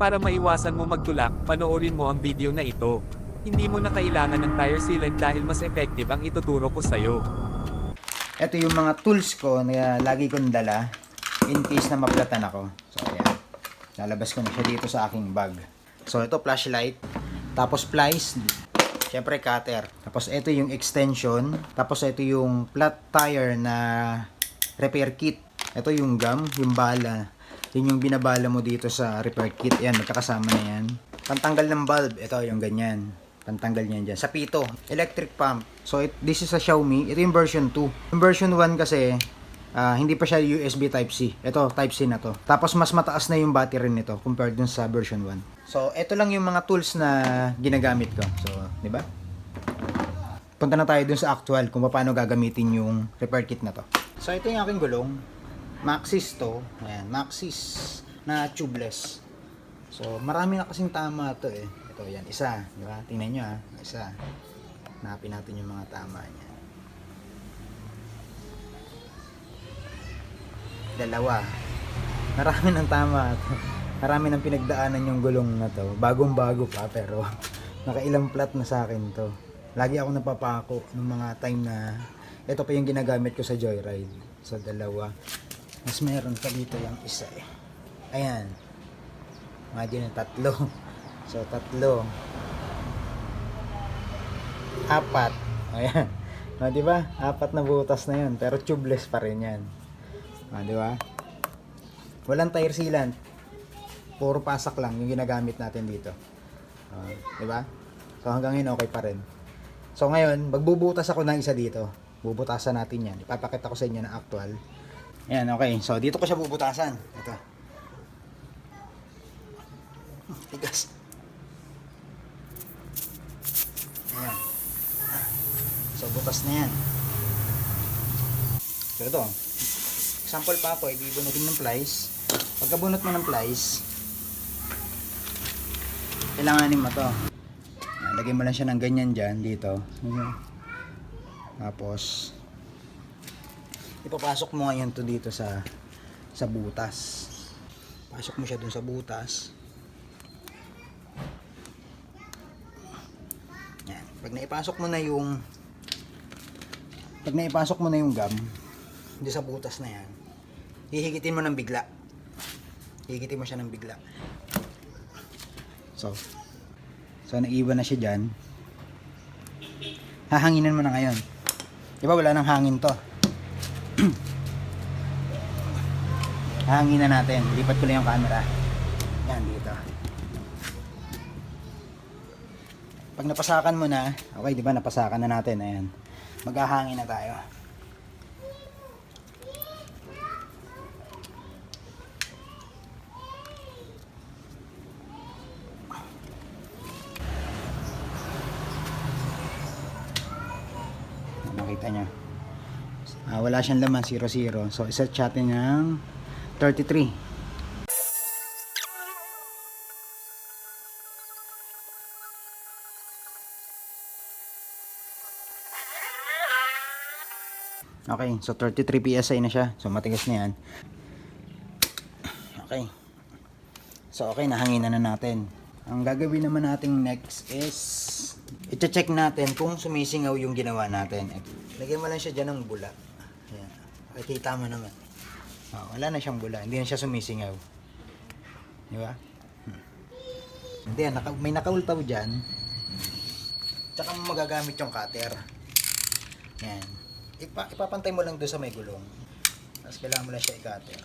Para maiwasan mo magtulak, panoorin mo ang video na ito. Hindi mo na kailangan ng tire sealant dahil mas effective ang ituturo ko sa'yo. Ito yung mga tools ko na lagi kong dala in case na maplatan ako. So, ayan. Lalabas ko na siya dito sa aking bag. So, ito flashlight. Tapos plies. Siyempre cutter. Tapos ito yung extension. Tapos ito yung flat tire na repair kit. Ito yung gum, yung bala. Yun yung binabala mo dito sa repair kit. Yan, magkakasama na yan. Pantanggal ng bulb. Ito yung ganyan. Pantanggal niyan dyan. Sa pito, electric pump. So, it, this is a Xiaomi. Ito yung version 2. Yung version 1 kasi, ah, hindi pa siya USB Type-C. Ito, Type-C na to. Tapos, mas mataas na yung battery nito compared dun sa version 1. So, ito lang yung mga tools na ginagamit ko. So, di ba? Punta na tayo dun sa actual kung paano gagamitin yung repair kit na to. So, ito yung aking gulong. Maxis to. Ayan, Maxis na tubeless. So, marami na kasing tama to eh. Ito, yan, isa. Di ba? Tingnan nyo ah. Isa. Hanapin natin yung mga tama niya. Dalawa. Marami ng tama. Marami ng pinagdaanan yung gulong na to. Bagong bago pa pero nakailang plat na sa akin to. Lagi ako napapako ng mga time na ito pa yung ginagamit ko sa joyride. So dalawa. Mas meron pa dito yung isa eh. Ayan. Imagine tatlo. So tatlo. Apat. Ayan. O, di ba? Apat na butas na 'yan, pero tubeless pa rin 'yan. O, di ba? Walang tire sealant. Puro pasak lang yung ginagamit natin dito. O, di ba? So hanggang ngayon okay pa rin. So ngayon, magbubutas ako ng isa dito. Bubutasan natin 'yan. Ipapakita ko sa inyo na actual. Ayan, okay. So dito ko siya bubutasan. Ito. Tigas. Ayan. So, butas na yan. So, ito. Example pa ako, ibibunutin ng plies. Pagkabunot mo ng plies, kailanganin mo to. Lagyan mo lang siya ng ganyan dyan, dito. Tapos, ipapasok mo ngayon to dito sa sa butas. Pasok mo siya dun sa butas. Yan. Pag naipasok mo na yung pag naipasok mo na yung gum di sa butas na yan, hihigitin mo ng bigla. Hihigitin mo siya ng bigla. So, so naiwan na siya dyan. Hahanginan mo na ngayon. Di ba wala nang hangin to? Hangin na natin. Lipat ko lang yung camera. Yan, dito. Pag napasakan mo na, okay, di ba, napasakan na natin, ayan. Maghahangin na tayo. Nakita nyo. Ah, wala siyang laman, 0-0. So, isa natin ng 33. Okay, so 33 PSI na siya. So matigas na yan. Okay. So okay, nahanginan na natin. Ang gagawin naman natin next is i-check natin kung sumisingaw yung ginawa natin. Lagyan mo lang siya dyan ng bula. Ayan. Makikita mo naman. Oh, wala na siyang bula. Hindi na siya sumisingaw. Di ba? Hmm. Hindi, naka, may nakaultaw dyan. Tsaka mo magagamit yung cutter. Yan. Ipa, ipapantay mo lang doon sa may gulong. Tapos kailangan mo lang siya i-cutter.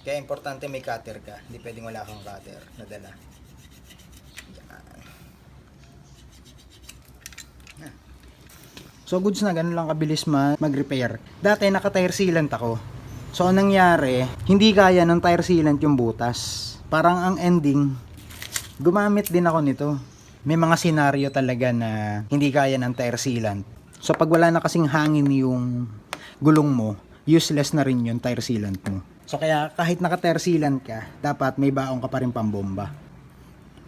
Kaya importante may cutter ka. Hindi pwedeng wala kang cutter na dala. Yan. Yan. So goods na, ganun lang kabilis ma- mag-repair. Dati naka-tire sealant ako. So anong nangyari, hindi kaya ng tire sealant yung butas. Parang ang ending, gumamit din ako nito. May mga senaryo talaga na hindi kaya ng tire sealant. So pag wala na kasing hangin yung gulong mo, useless na rin yung tire sealant mo. So kaya kahit naka-tire sealant ka, dapat may baong ka pa rin pambomba.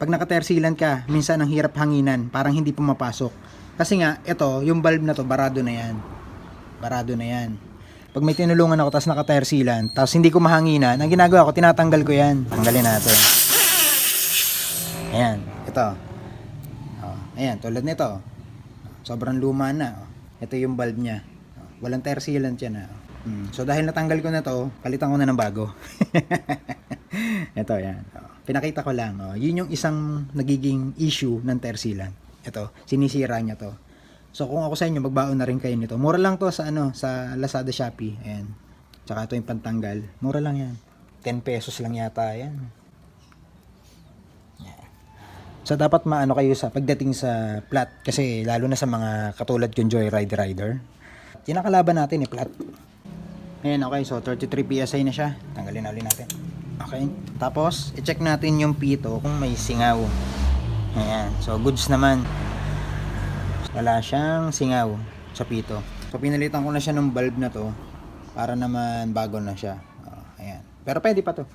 Pag naka-tire sealant ka, minsan ang hirap hanginan, parang hindi pumapasok. Kasi nga, ito, yung valve na to, barado na yan. Barado na yan. Pag may tinulungan ako, tapos naka-tire sealant, tapos hindi ko mahanginan, ang ginagawa ko, tinatanggal ko yan. Tanggalin natin. Ayan, ito. Oh, ayan, tulad nito. Sobrang luma na. Ito yung bulb niya. Walang tear sealant yan. Ah. Mm. So dahil natanggal ko na to, palitan ko na ng bago. ito, yan. Pinakita ko lang. Oh. Yun yung isang nagiging issue ng tear sealant. Ito, sinisira niya to. So kung ako sa inyo, magbaon na rin kayo nito. Mura lang to sa ano, sa Lazada Shopee. Ayan. Tsaka ito yung pantanggal. Mura lang yan. 10 pesos lang yata yan. So dapat maano kayo sa pagdating sa plat kasi lalo na sa mga katulad yung Joyride Rider. Yung nakalaban natin eh plat. Ayan okay so 33 PSI na siya. Tanggalin na ulit natin. Okay. Tapos i-check natin yung pito kung may singaw. Ayan. So goods naman. Wala siyang singaw sa pito. So pinalitan ko na siya ng bulb na to para naman bago na siya. Oh, ayan. Pero pwede pa to.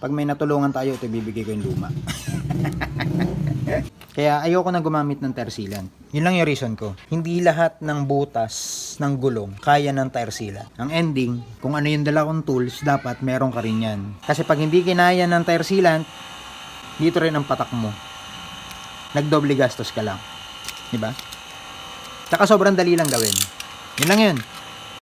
Pag may natulungan tayo, ito bibigay ko yung luma. Kaya ayoko na gumamit ng tire sealant. Yun lang yung reason ko. Hindi lahat ng butas ng gulong kaya ng tire sealant. Ang ending, kung ano yung dala kong tools, dapat meron ka rin yan. Kasi pag hindi kinaya ng tire sealant, dito rin ang patak mo. Nagdoble gastos ka lang. Di ba? Tsaka sobrang dali lang gawin. Yun lang yun.